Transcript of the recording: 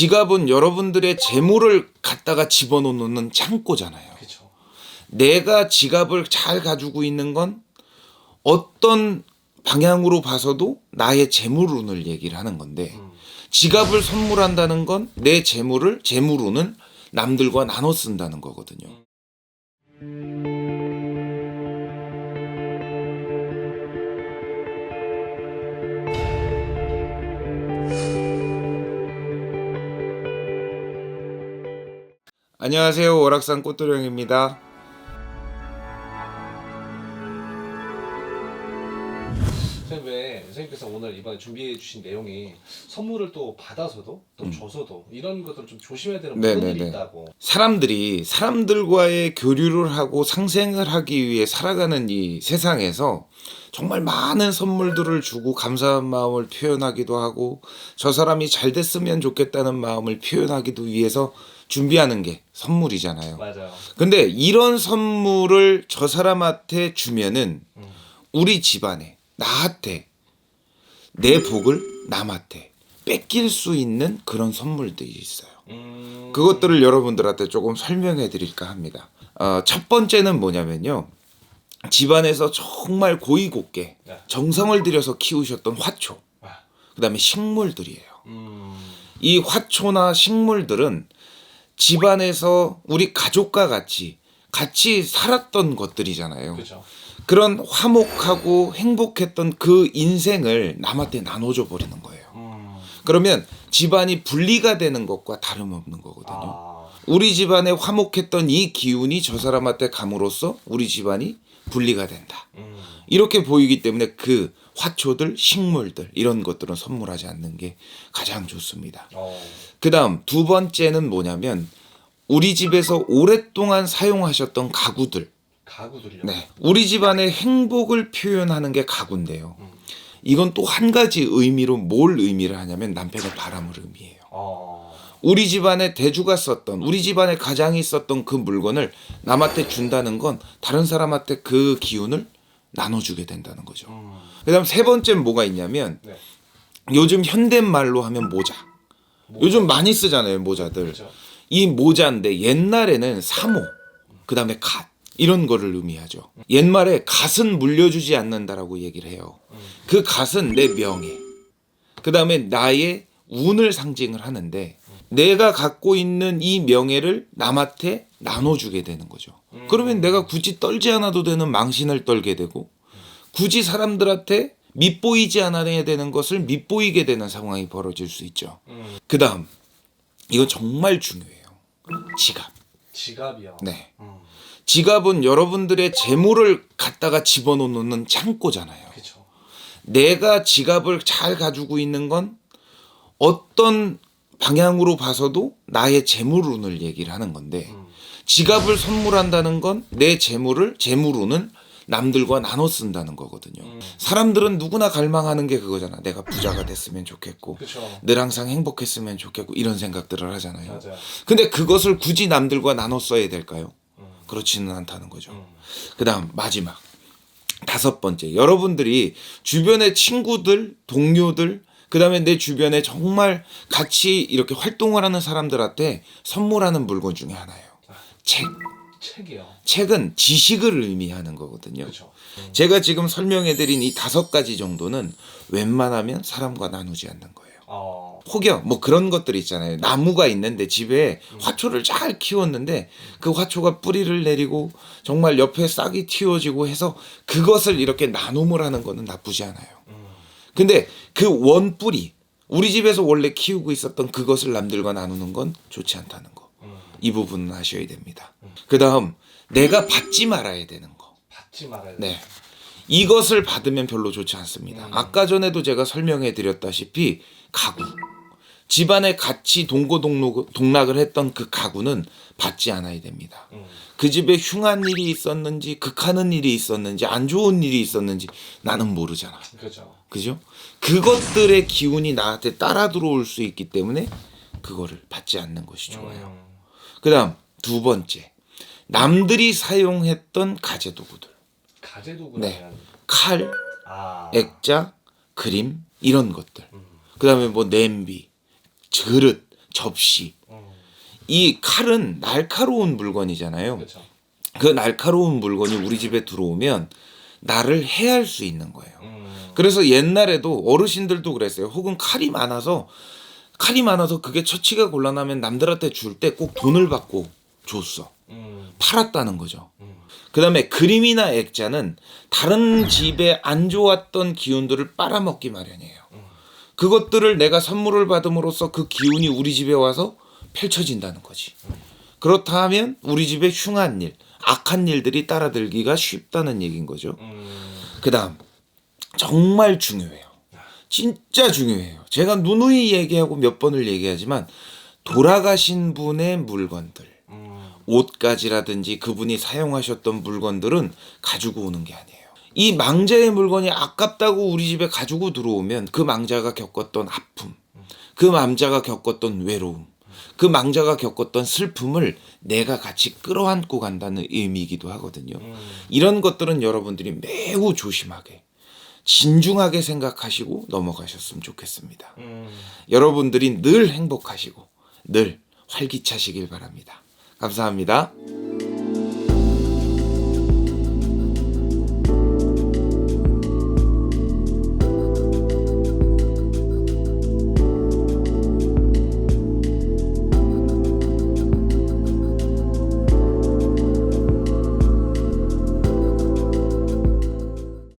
지갑은 여러분들의 재물을 갖다가 집어넣는 창고잖아요. 그렇죠. 내가 지갑을 잘 가지고 있는 건 어떤 방향으로 봐서도 나의 재물운을 얘기를 하는 건데 음. 지갑을 선물한다는 건 내 재물을 재물운은 남들과 나눠 쓴다는 거거든요. 안녕하세요. 월악산 꽃도령입니다. 선생님 왜 선생님께서 오늘 이번에 준비해 주신 내용이 선물을 또 받아서도 또 줘서도 이런 것들을 좀 조심해야 되는 음. 네, 부분들이 네, 네. 있다고. 사람들이 사람들과의 교류를 하고 상생을 하기 위해 살아가는 이 세상에서 정말 많은 선물들을 주고 감사한 마음을 표현하기도 하고 저 사람이 잘 됐으면 좋겠다는 마음을 표현하기도 위해서 준비하는 게 선물이잖아요. 맞아요. 근데 이런 선물을 저 사람한테 주면은 음. 우리 집안에 나한테 내 복을 남한테 뺏길 수 있는 그런 선물들이 있어요. 음. 그것들을 여러분들한테 조금 설명해 드릴까 합니다. 어, 첫 번째는 뭐냐면요. 집안에서 정말 고이곱게 네. 정성을 들여서 키우셨던 화초, 아, 그 다음에 식물들이에요. 음. 이 화초나 식물들은 집안에서 우리 가족과 같이 같이 살았던 것들이잖아요. 그렇죠. 그런 화목하고 행복했던 그 인생을 남한테 나눠줘 버리는 거예요. 음. 그러면 집안이 분리가 되는 것과 다름없는 거거든요. 아. 우리 집안에 화목했던 이 기운이 저 사람한테 감으로써 우리 집안이 분리가 된다. 음. 이렇게 보이기 때문에 그 화초들, 식물들 이런 것들은 선물하지 않는 게 가장 좋습니다. 어. 그다음 두 번째는 뭐냐면 우리 집에서 오랫동안 사용하셨던 가구들. 가구들이요. 네. 우리 집안의 행복을 표현하는 게 가구인데요. 음. 이건 또 한 가지 의미로 뭘 의미를 하냐면 남편의 바람을 의미해요. 어. 우리 집안에 대주가 썼던 우리 집안에 가장이 썼던 그 물건을 남한테 준다는 건 다른 사람한테 그 기운을 나눠주게 된다는 거죠. 음. 그다음 세 번째는 뭐가 있냐면 네. 요즘 현대말로 하면 모자. 요즘 많이 쓰잖아요 모자들. 그렇죠. 이 모자인데 옛날에는 사모, 그다음에 갓 이런 거를 의미하죠. 옛말에 갓은 물려주지 않는다라고 얘기를 해요. 그 갓은 내 명예, 그다음에 나의 운을 상징을 하는데 내가 갖고 있는 이 명예를 남한테 나눠주게 되는 거죠. 그러면 내가 굳이 떨지 않아도 되는 망신을 떨게 되고 굳이 사람들한테 밉보이지 않아야 되는 것을 밉보이게 되는 상황이 벌어질 수 있죠. 음. 그 다음 이거 정말 중요해요. 지갑. 지갑이요. 네. 음. 지갑은 여러분들의 재물을 갖다가 집어넣는 창고잖아요. 그렇죠. 내가 지갑을 잘 가지고 있는 건 어떤 방향으로 봐서도 나의 재물운을 얘기를 하는 건데 음. 지갑을 선물한다는 건 내 재물을 재물운은 남들과 나눠 쓴다는 거거든요. 음. 사람들은 누구나 갈망하는 게 그거잖아. 내가 부자가 됐으면 좋겠고 그렇죠. 늘 항상 행복했으면 좋겠고 이런 생각들을 하잖아요. 맞아요. 근데 그것을 굳이 남들과 나눠 써야 될까요? 음. 그렇지는 않다는 거죠. 음. 그다음 마지막 다섯 번째 여러분들이 주변의 친구들, 동료들, 그 다음에 내 주변에 정말 같이 이렇게 활동을 하는 사람들한테 선물하는 물건 중에 하나예요. 책. 책이요. 책은 지식을 의미하는 거거든요. 그렇죠. 제가 지금 설명해드린 이 다섯 가지 정도는 웬만하면 사람과 나누지 않는 거예요. 어. 혹여 뭐 그런 것들 있잖아요. 나무가 있는데 집에 화초를 잘 키웠는데 그 화초가 뿌리를 내리고 정말 옆에 싹이 틔워지고 해서 그것을 이렇게 나눔을 하는 거는 나쁘지 않아요. 음. 근데 그 원뿌리 우리 집에서 원래 키우고 있었던 그것을 남들과 나누는 건 좋지 않다는 거. 음. 이 부분은 아셔야 됩니다. 그다음 내가 받지 말아야 되는 거. 받지 말아야 돼. 네. 이것을 받으면 별로 좋지 않습니다. 아까 전에도 제가 설명해 드렸다시피 가구. 집안에 같이 동고동락 동락을 했던 그 가구는 받지 않아야 됩니다. 음. 그 집에 흉한 일이 있었는지 극하는 일이 있었는지 안 좋은 일이 있었는지 나는 모르잖아. 그렇죠. 그죠? 그것들의 기운이 나한테 따라 들어올 수 있기 때문에 그거를 받지 않는 것이 좋아요. 음. 그다음 두 번째. 남들이 사용했던 가재 도구들. 가재 도구라면 칼, 아. 액자, 그림 이런 것들. 그다음에 뭐 냄비, 그릇, 접시. 음. 이 칼은 날카로운 물건이잖아요. 그렇죠. 그 날카로운 물건이 우리 집에 들어오면 나를 해할 수 있는 거예요. 음. 그래서 옛날에도 어르신들도 그랬어요. 혹은 칼이 많아서 칼이 많아서 그게 처치가 곤란하면 남들한테 줄 때 꼭 돈을 받고 줬어. 음. 팔았다는 거죠. 음. 그 다음에 그림이나 액자는 다른 집에 안 좋았던 기운들을 빨아먹기 마련이에요. 그것들을 내가 선물을 받음으로써 그 기운이 우리 집에 와서 펼쳐진다는 거지. 그렇다 하면 우리 집에 흉한 일, 악한 일들이 따라들기가 쉽다는 얘기인 거죠. 음. 그 다음 정말 중요해요. 진짜 중요해요. 제가 누누이 얘기하고 몇 번을 얘기하지만 돌아가신 분의 물건들, 음. 옷가지라든지 그분이 사용하셨던 물건들은 가지고 오는 게 아니에요. 이 망자의 물건이 아깝다고 우리 집에 가지고 들어오면 그 망자가 겪었던 아픔, 그 망자가 겪었던 외로움, 그 망자가 겪었던 슬픔을 내가 같이 끌어안고 간다는 의미이기도 하거든요. 이런 것들은 여러분들이 매우 조심하게, 진중하게 생각하시고 넘어가셨으면 좋겠습니다. 음. 여러분들이 늘 행복하시고 늘 활기차시길 바랍니다. 감사합니다.